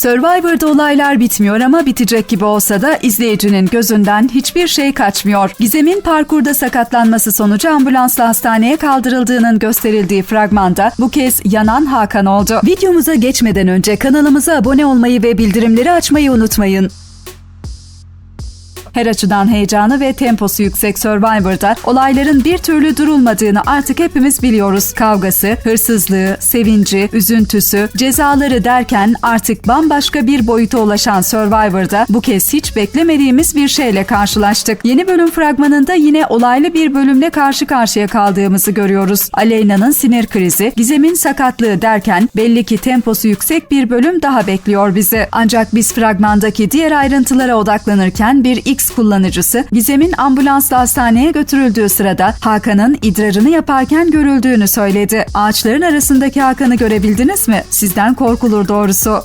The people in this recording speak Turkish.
Survivor'da olaylar bitmiyor ama bitecek gibi olsa da izleyicinin gözünden hiçbir şey kaçmıyor. Gizem'in parkurda sakatlanması sonucu ambulansla hastaneye kaldırıldığının gösterildiği fragmanda bu kez yanan Hakan oldu. Videomuza geçmeden önce kanalımıza abone olmayı ve bildirimleri açmayı unutmayın. Her açıdan heyecanı ve temposu yüksek Survivor'da olayların bir türlü durulmadığını artık hepimiz biliyoruz. Kavgası, hırsızlığı, sevinci, üzüntüsü, cezaları derken artık bambaşka bir boyuta ulaşan Survivor'da bu kez hiç beklemediğimiz bir şeyle karşılaştık. Yeni bölüm fragmanında yine olaylı bir bölümle karşı karşıya kaldığımızı görüyoruz. Aleyna'nın sinir krizi, Gizem'in sakatlığı derken belli ki temposu yüksek bir bölüm daha bekliyor bizi. Ancak biz fragmandaki diğer ayrıntılara odaklanırken bir X kullanıcısı Gizem'in ambulansla hastaneye götürüldüğü sırada Hakan'ın idrarını yaparken görüldüğünü söyledi. Ağaçların arasındaki Hakan'ı görebildiniz mi? Sizden korkulur doğrusu.